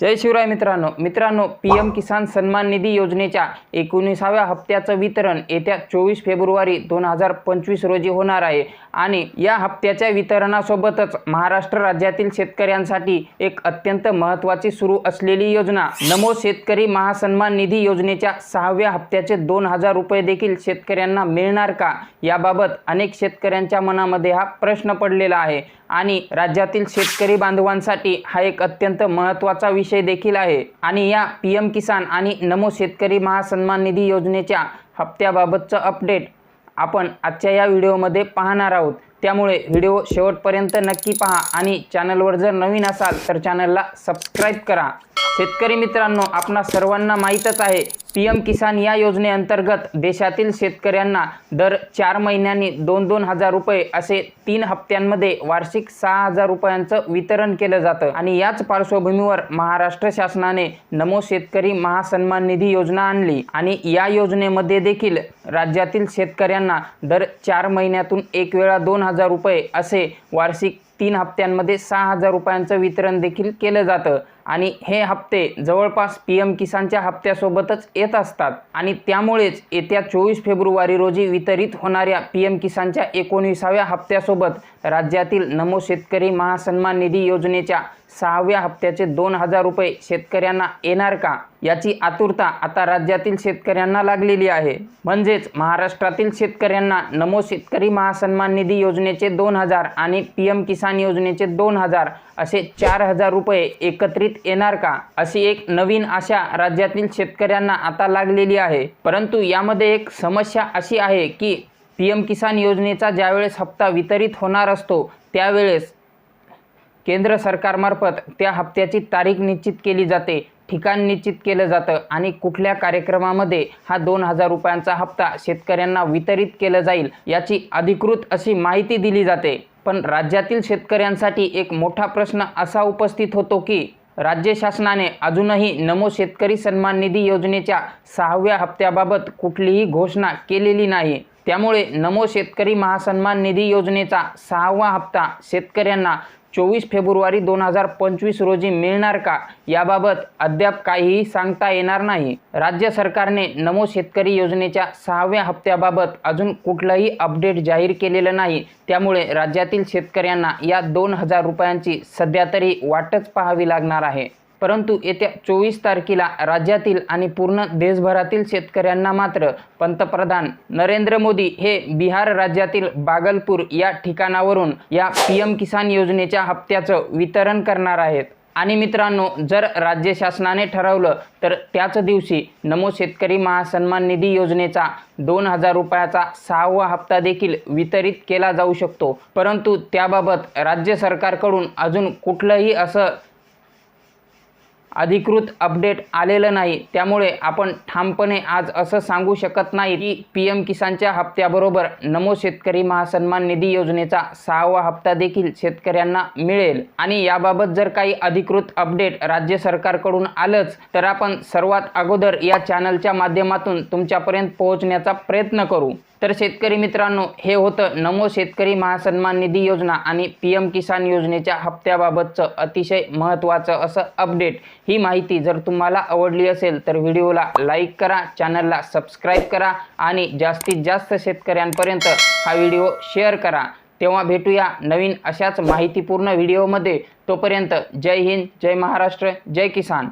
जय शिवराय मित्रांनो. मित्रांनो P M किसान सन्मान निधी योजनेच्या एकोणीसाव्या हप्त्याचं वितरण येत्या चोवीस फेब्रुवारी दोन हजार पंचवीस रोजी होणार आहे. आणि या हप्त्याच्या वितरणासोबतच महाराष्ट्र राज्यातील शेतकऱ्यांसाठी एक अत्यंत महत्त्वाची सुरू असलेली योजना. नमो शेतकरी महासन्मान निधी योजनेच्या सहाव्या हप्त्याचे दोन हजार रुपये देखील शेतकऱ्यांना मिळणार का? याबाबत अनेक शेतकऱ्यांच्या मनामध्ये हा प्रश्न पडलेला आहे. आणि राज्यातील शेतकरी बांधवांसाठी हा एक अत्यंत महत्त्वाचा विषय देखील आहे. आणि या पी एम किसान आणि नमो शेतकरी महासन्मान निधी योजनेच्या हप्त्याबाबतचं अपडेट आपण आजच्या या व्हिडिओमध्ये पाहणार आहोत. त्यामुळे व्हिडिओ शेवटपर्यंत नक्की पहा आणि चॅनलवर जर नवीन असाल तर चॅनलला सबस्क्राईब करा. शेतकरी मित्रांनो आपणा सर्वांना माहीतच आहे पी एम किसान या योजनेअंतर्गत देशातील शेतकऱ्यांना दर चार महिन्यांनी दोन दोन हजार रुपये असे तीन हप्त्यांमध्ये वार्षिक सहा हजार रुपयांचं वितरण केलं जातं. आणि याच पार्श्वभूमीवर महाराष्ट्र शासनाने नमो शेतकरी महासन्मान निधी योजना आणली. आणि या योजनेमध्ये देखील राज्यातील शेतकऱ्यांना दर चार महिन्यातून एक वेळा दोन हजार रुपये असे वार्षिक तीन हप्त्यांमध्ये सहा हजार रुपयांचं वितरण देखील केलं जातं. आणि हे हप्ते जवळपास पी एम किसानच्या हप्त्यासोबतच येत असतात. आणि त्यामुळेच येत्या चोवीस फेब्रुवारी रोजी वितरित होणाऱ्या पी एम किसानच्या एकोणीसाव्या हप्त्यासोबत राज्यातील नमो शेतकरी महासन्मान निधी योजनेच्या सहाव्या हप्त्याचे दोन हजार रुपये शेतकऱ्यांना येणार का? याची आतुरता आता राज्यातील शेतकऱ्यांना लागलेली आहे. म्हणजेच महाराष्ट्रातील शेतकऱ्यांना नमो शेतकरी महासन्मान निधी योजनेचे दोन हजार आणि पी एम किसान योजनेचे दोन हजार असे चार हजार रुपये एकत्रित येणार का? अशी एक नवीन आशा राज्यातील शेतकऱ्यांना आता लागलेली आहे. परंतु यामध्ये एक समस्या अशी आहे की पी एम किसान योजनेचा ज्यावेळेस हप्ता वितरित होणार असतो त्यावेळेस केंद्र सरकारमार्फत त्या हप्त्याची तारीख निश्चित केली जाते. ठिकाण निश्चित केलं जातं आणि कुठल्या कार्यक्रमामध्ये हा दोन हजार रुपयांचा हप्ता शेतकऱ्यांना वितरित केलं जाईल याची अधिकृत अशी माहिती दिली जाते. पण राज्यातील शेतकऱ्यांसाठी एक मोठा प्रश्न असा उपस्थित होतो की राज्य शासनाने अजूनही नमो शेतकरी सन्मान निधी योजनेच्या सहाव्या हप्त्याबाबत कुठलीही घोषणा केलेली नाही. त्यामुळे नमो शेतकरी महासन्मान निधी योजनेचा सहावा हप्ता शेतकऱ्यांना चोवीस फेब्रुवारी दोन हजार पंचवीस रोजी मिळणार का? याबाबत अद्याप काहीही सांगता येणार नाही. राज्य सरकारने नमो शेतकरी योजनेच्या सहाव्या हप्त्याबाबत अजून कुठलंही अपडेट जाहीर केलेलं नाही. त्यामुळे राज्यातील शेतकऱ्यांना या दोन हजार रुपयांची सध्या तरी वाटच पाहावी लागणार आहे. परंतु येत्या चोवीस तारखेला राज्यातील आणि पूर्ण देशभरातील शेतकऱ्यांना मात्र पंतप्रधान नरेंद्र मोदी हे बिहार राज्यातील बागलपूर या ठिकाणावरून या पी एम किसान योजनेच्या हप्त्याचं वितरण करणार आहेत. आणि मित्रांनो जर राज्य शासनाने ठरवलं तर त्याच दिवशी नमो शेतकरी महासन्मान निधी योजनेचा दोन हजार रुपयाचा सहावा हप्ता देखील वितरित केला जाऊ शकतो. परंतु त्याबाबत राज्य सरकारकडून अजून कुठलंही असं अधिकृत अपडेट आलेलं नाही. त्यामुळे आपण ठामपणे आज असं सांगू शकत नाही की पी एम किसानच्या हप्त्याबरोबर नमो शेतकरी महासन्मान निधी योजनेचा सहावा हप्ता देखील शेतकऱ्यांना मिळेल. आणि याबाबत जर काही अधिकृत अपडेट राज्य सरकारकडून आलंच तर आपण सर्वात अगोदर या चॅनलच्या माध्यमातून तुमच्यापर्यंत पोहोचण्याचा प्रयत्न करू. तर शेतकरी मित्रांनो हे होतं नमो शेतकरी महासन्मान निधी योजना आणि पी एम किसान योजनेच्या हप्त्याबाबतचं अतिशय महत्त्वाचं असं अपडेट. ही माहिती जर तुम्हाला आवडली असेल तर व्हिडिओला लाईक करा चॅनलला सबस्क्राईब करा आणि जास्तीत जास्त शेतकऱ्यांपर्यंत हा व्हिडिओ शेअर करा. तेव्हा भेटूया नवीन अशाच माहितीपूर्ण व्हिडिओमध्ये. तोपर्यंत जय हिंद जय महाराष्ट्र जय किसान.